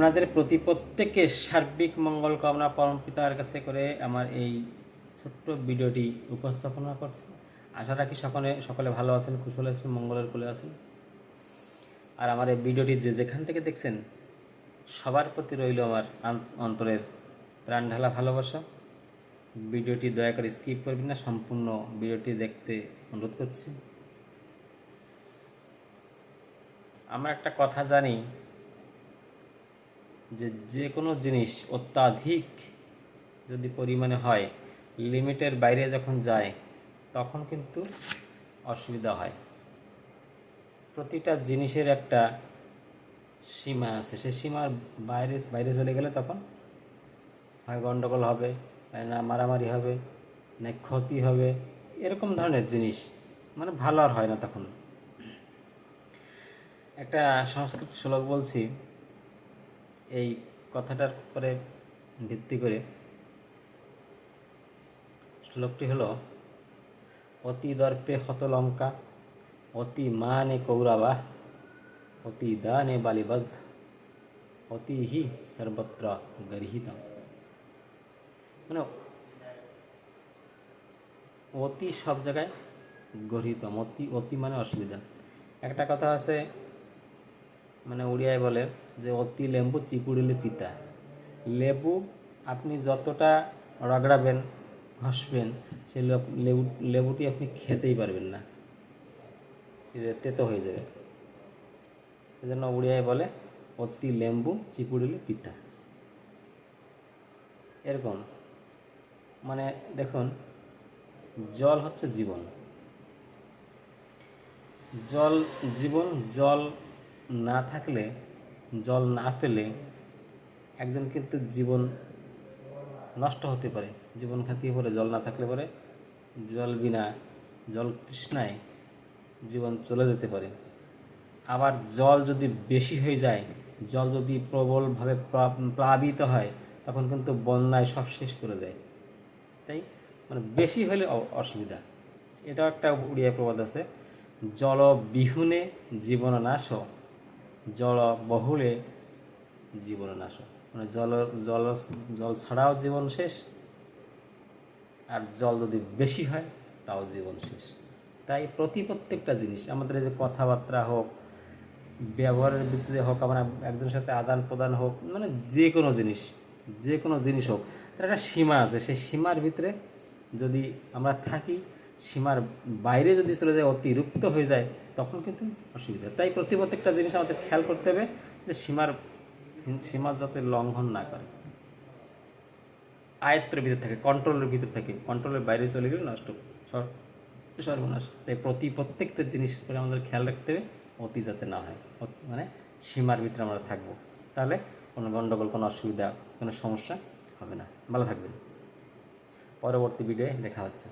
আপনাদের প্রতি প্রত্যেকের সার্বিক মঙ্গল কামনা পরম পিতার কাছে করে আমার এই ছোট্ট ভিডিওটি উপস্থাপনা করছি। আশা রাখি সকলে সকলে ভালো আছেন, কুশল আছেন, মঙ্গলের কোলে আছেন। আর আমার এই ভিডিওটি যে যেখান থেকে দেখছেন, সবার প্রতি রইল আমার অন্তরের প্রাণ ঢালা ভালোবাসা। ভিডিওটি দয়া করে স্কিপ করবেন না, সম্পূর্ণ ভিডিওটি দেখতে অনুরোধ করছি। আমরা একটা কথা জানি যে যে কোনো জিনিস অত্যাধিক যদি পরিমাণে হয়, লিমিটের বাইরে যখন যায়, তখন কিন্তু অসুবিধা হয়। প্রতিটা জিনিসের একটা সীমা আছে। সে সীমার বাইরে বাইরে চলে গেলে তখন হয় গণ্ডগোল হবে না মারামারি হবে, না ক্ষতি হবে, এরকম ধরনের জিনিস। মানে ভালো আর হয় না তখন। একটা সংস্কৃত শ্লোক বলছি এই কথাটার উপরে ভিত্তি করে শ্লোকটি হল, অতি দর্পে হত লঙ্কা অতি মানে কৌরবা, অতি দানে বালিবদ্ধ, অতি হি সর্বত্র গর্হিত। মানে অতি সব জায়গায় গর্হিত, অতি অতি মানে অসুবিধা। একটা কথা আছে মানে উড়িয়ায় বলে যে, অতি লেম্বু চিপুড়িলে পিতা লেবু, আপনি যতটা রগড়াবেন, ঘষবেন সেই লেবু- লেবু, লেবুটি আপনি খেতেই পারবেন না। তেতো হয়ে যাবে। এজন্য উড়িয়ায় বলে, অতি লেম্বু চিপুড়িলে পিতা এরকম। মানে দেখুন, জল হচ্ছে জীবন। জল জীবন, জল না থাকলে, জল না পেলে একজন কিন্তু জীবন নষ্ট হতে পারে। জীবন খাতিয়ে পরে জল না থাকলে পরে জল বিনা, জল তৃষ্ণায় জীবন চলে যেতে পারে। আবার জল যদি বেশি হয়ে যায়, জল যদি প্রবলভাবে প্লাবিত হয়, তখন কিন্তু বন্যায় সব শেষ করে দেয়। তাই মানে বেশি হলে অসুবিধা। এটাও একটা উড়িয়া প্রবাদ আছে জল বিহুনে জীবন নাশ জল বহুলে জীবন নাশ মানে জল জল জল ছাড়াও জীবন শেষ, আর জল যদি বেশি হয়, তাও জীবন শেষ। তাই প্রতি প্রত্যেকটা জিনিস, আমাদের যে কথাবার্তা হোক, ব্যবহারের ভিত্তিতে হোক, আমরা একজনের সাথে আদান প্রদান হোক মানে যে কোনো জিনিস, যে কোনো জিনিস হোক, তার একটা সীমা আছে। সেই সীমার ভিতরে যদি আমরা থাকি সীমার বাইরে যদি চলে যায়, অতিরিক্ত হয়ে যায়, তখন কিন্তু অসুবিধা। তাই প্রতি প্রত্যেকটা জিনিস আমাদের খেয়াল করতে হবে যে সীমার, সীমা যাতে লঙ্ঘন না করে। আয়ত্তের ভিতর থাকে কন্ট্রোলের ভিতর থাকে। কন্ট্রোলের বাইরে চলে গেলে নষ্ট সর্বনাশ। তাই প্রতি প্রত্যেকটা জিনিস করে আমাদের খেয়াল রাখতে হবে, অতি যাতে না হয়। মানে সীমার ভিতরে আমরা থাকব। তাহলে কোনো গণ্ডগোল কোনো অসুবিধা, কোনো সমস্যা হবে না। ভালো থাকবেন। পরবর্তী ভিডিওয়ে দেখা হচ্ছে।